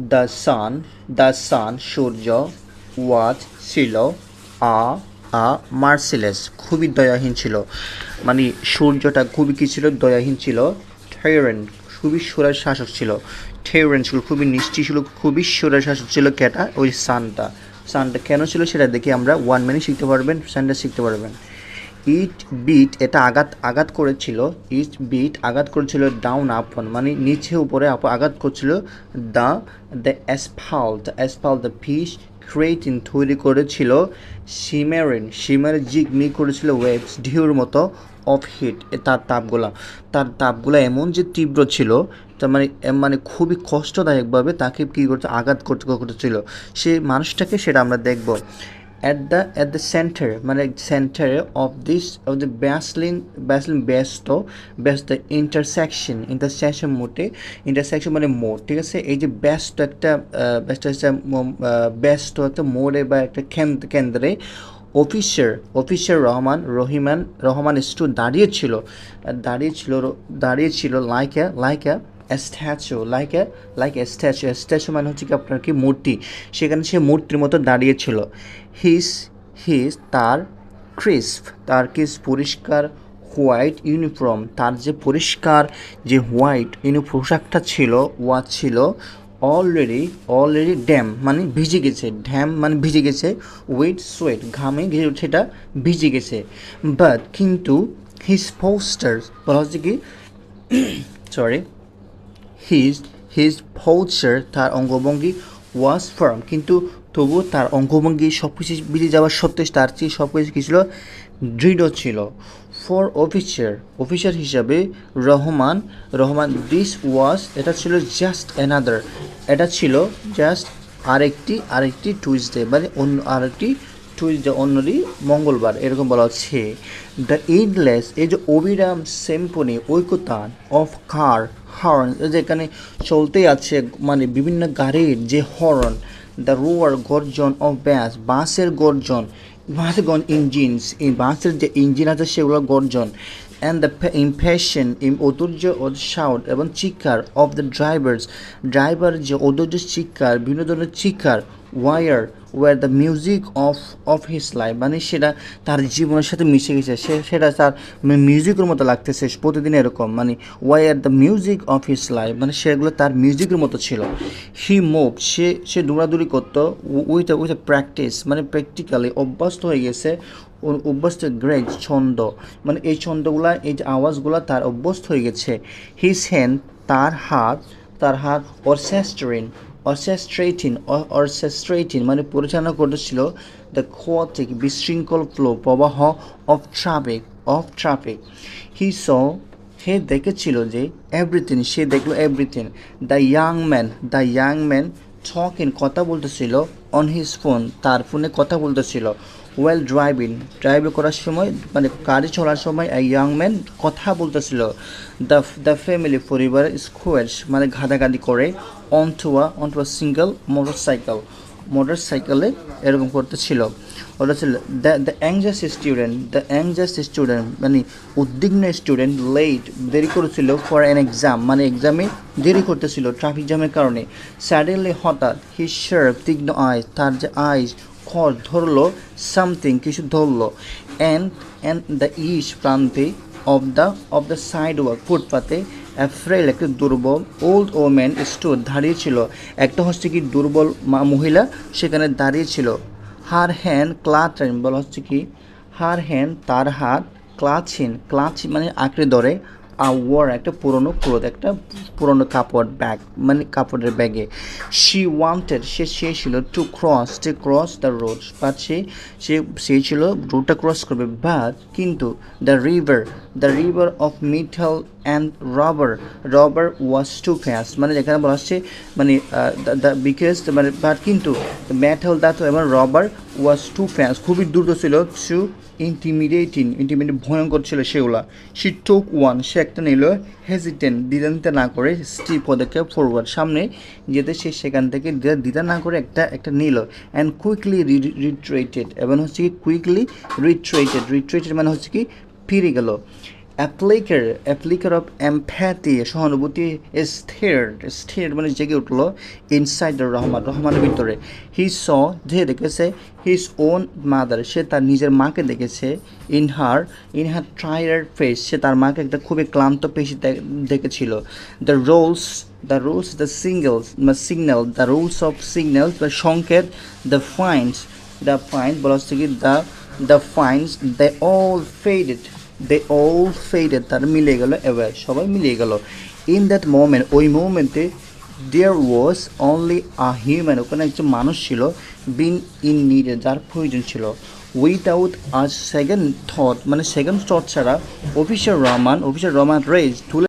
The sun the sun সূর্য ওয়াজ ছিল, আ আ মার্সিলেস খুবই দয়াহীন ছিল। মানে সূর্যটা খুবই কী ছিল? দয়াহীন ছিল। ঠেরেন খুবই সুরের শাসক ছিল। ঠেরেন ছিল, খুবই নিশ্চিত ছিল, খুবই সুরের শাসক ছিল কেটা? ওই সানটা সানটা কেন ছিল সেটা দেখে আমরা ওয়ান মিনিট শিখতে পারবেন সানটা শিখতে পারবেন। ইট বিট এটা আঘাত আঘাত করেছিল ইট বিট আঘাত করেছিল ডাউন আপন মানে নিচে উপরে আঘাত করছিল the the asphalt asphalt the fish creatine তৈরি করেছিল সিমেরিন সিমের জিগমি করেছিল ওয়েবস ঢেউর মতো অফ হিট তার তাপগুলা। তার তাপগুলা এমন যে তীব্র ছিল, তার মানে মানে খুবই কষ্টদায়কভাবে তাকে কী করতে, আঘাত করতে করতেছিল সেই মানুষটাকে সেটা আমরা দেখব। At the at the center মানে center of this, of the baslin baslin ব্যস্ত ব্যস্ত intersection intersection মোটে, intersection মানে মোড়, ঠিক আছে? এই যে ব্যস্ত একটা ব্যস্ত একটা ব্যস্ত একটা মোড়ে বা একটা কেন্দ্র- officer officer Rahman, Rahiman, Rahman stood দাঁড়িয়েছিল দাঁড়িয়েছিল দাঁড়িয়েছিল like like statue like a like a statue statue মানে হচ্ছে কি আপনার কি মূর্তি? সেখানে সে মূর্তির মতো দাঁড়িয়েছিল হিস হিস তার ক্রিস্প তার কিস পরিষ্কার হোয়াইট ইউনিফর্ম তার যে পরিষ্কার যে হোয়াইট ইউনি পোশাকটা ছিল ওয়া ছিল অলরেডি অলরেডি ড্যাম মানে ভিজে গেছে। ড্যাম মানে ভিজে গেছে উইথ সোয়েট ঘামে সেটা ভিজে গেছে। বাট কিন্তু হিজ পোস্টার বলা হচ্ছে কি সরি হিজ হিজ পোস্টার তার অঙ্গভঙ্গি ওয়াজ ফার্ম কিন্তু তবুও তার অঙ্গভঙ্গি সব কিছু বেরিয়ে যাওয়ার সত্ত্বেও তার চেয়ে সব কিছু কী ছিল? দৃঢ় ছিল। ফর অফিসার অফিসার হিসাবে রহমান রহমান দিস ওয়াজ এটা ছিল জাস্ট অ্যানাদার এটা ছিল জাস্ট আরেকটি আরেকটি টুইসডে মানে অন্য আরেকটি টুইসডে অন্যটি মঙ্গলবার, এরকম বলা হচ্ছে। দ্য ইনলেস এই যে অবিরাম সেম্পনি ঐকতান অফ কার হর্ন যেখানে চলতেই আছে মানে বিভিন্ন গাড়ির যে হর্ন দ্য রোয়ার গর্জন অফ ব্যাস বাসের গর্জন বাসের ইঞ্জিনস এই বাসের যে ইঞ্জিন আছে, সেগুলো গর্জন অ্যান্ড দ্য ইমপ্যাশন ইম ঐতিহ্য ও শাউট এবং চিকার অফ দ্য ড্রাইভার্স ড্রাইভার যে ঐতিহ্য চিকার বিভিন্ন ধরনের চিৎকার were were the music of of his life মানে সেটা তার জীবনের সাথে মিশে গেছে। সে, সেটা তার মিউজিকের মতো লাগতেছে, প্রতিদিন এরকম। মানে were the music of his life মানে সেগুলো তার মিউজিকের মতো ছিল। হি মুভ সে সে দৌড়াদৌড়ি করতো উইথ উইথ প্র্যাকটিস মানে প্র্যাকটিক্যালি অভ্যস্ত হয়ে গেছে। অভ্যস্ত গ্রেজ ছন্দ। মানে এই ছন্দগুলা, এই যে আওয়াজগুলা তার অভ্যস্ত হয়ে গেছে। হিস হ্যান্ড তার হাত তার হাত অর্সেস্ট্রিন অর্সেস্ট্রেটিন অর্সেস্ট্রেটিন মানে পরিচালনা করতেছিল দ্য কোয়াটিক বিশৃঙ্খল ফ্লো প্রবাহ of traffic of traffic he saw সে দেখেছিল যে এভরিথিং সে দেখল everything the young man the young man ছকিন কথা বলতেছিল অন হিজ ফোন তার ফোনে কথা বলতেছিল। ওয়েল ড্রাইভিং ড্রাইভ করার সময় মানে গাড়ি চলার সময় এই ইয়াং ম্যান কথা বলতেছিল। দ্য দ্য ফ্যামিলি পরিবার স্কোয়ার্স মানে ঘাদাঘাদি করে on to a on to a single motorcycle motor সাইকেলে এরকম করতেছিল। ওটা ছিল the the anxious student the anxious student মানে উদ্বিগ্ন স্টুডেন্ট লেট দেরি করেছিল ফর অ্যান এক্সাম মানে এক্সামে দেরি করতেছিল ট্রাফিক জ্যামের কারণে। স্যাডেনলি হঠাৎ হি শার্প তীক্ষ্ণ আইস তার যে আইস খড় ধরলো সামথিং কিছু ধরলো অ্যান্ড অ্যান্ড দ্য ইস প্রান্তে of the of the sidewalk ফুটপাতে অ্যাফ্রেল একটি দুর্বল ওল্ড ওম্যান স্টোর দাঁড়িয়ে ছিল। একটা হচ্ছে কি দুর্বল মা- মহিলা, সেখানে দাঁড়িয়ে ছিল। হার হ্যান্ড ক্লাচেন বলা হচ্ছে কি হার হ্যান্ড তার হাত ক্লাচিন ক্লাচ মানে আঁকড়ে ধরে। ওয়ার একটা পুরনো ক্লোথ একটা পুরনো কাপড় ব্যাগ মানে কাপড়ের ব্যাগে শি ওয়ান্টেড সে চেয়েছিল to cross to cross the road but সে সে চেয়েছিল রোডটা ক্রস করবে বাট কিন্তু the river the river of metal and rubber rubber was too fast মানে যেখানে বলা হচ্ছে মানে দ্য মানে বাট কিন্তু মেটাল দাঁত এবং রবার ওয়াজ টু ফ্যাস্ট খুবই দ্রুত ছিল টু ইন্টিমিডিয়েটিং ইন্টিমিডিয়েট ভয়ঙ্কর ছিল সেগুলা। সি টোক ওয়ান সে একটা নিল হেজিটেন্ট দ্বিধান্তে না করে স্টি পদক্ষেপ ফরওয়ার্ড সামনে যেতে সে সেখান থেকে দ্বিধা না করে একটা একটা নিল অ্যান্ড কুইকলি রিট্রেটেড এবং হচ্ছে কি কুইকলি রিট্রেটেড রিট্রেটেড মানে হচ্ছে কি, ফিরে গেল। অ্যাপ্লিকার অ্যাপ্লিকার অফ এমপ্যাথি সহানুভূতি স্থির স্থির মানে জেগে উঠল ইনসাইড রহমান, রহমানের ভিতরে। হি স যে দেখেছে হিজ ওন মাদার সে তার নিজের মাকে দেখেছে in her in her tired face সে তার মাকে একটা খুবই ক্লান্ত পেশি দেখেছিল। The rules the rules the signals বা signal the rules of signals বা সংকেত দ্য ফাইন্স দ্য ফাইন্স বলা হচ্ছে কি the the fines the all faded they all faded তার মিলে গেল, এবার সবাই মিলিয়ে গেল। ইন দ্যাট মোমেন্ট ওই মোমেন্টে দেয়ার ওয়াজ অনলি আ হিউম্যান ওখানে একজন মানুষ ছিল বিন ইন নিডে যার প্রয়োজন ছিল। উইদাউট আ সেকেন্ড থট মানে সেকেন্ড থট ছাড়া officer Rahman officer Rahman rage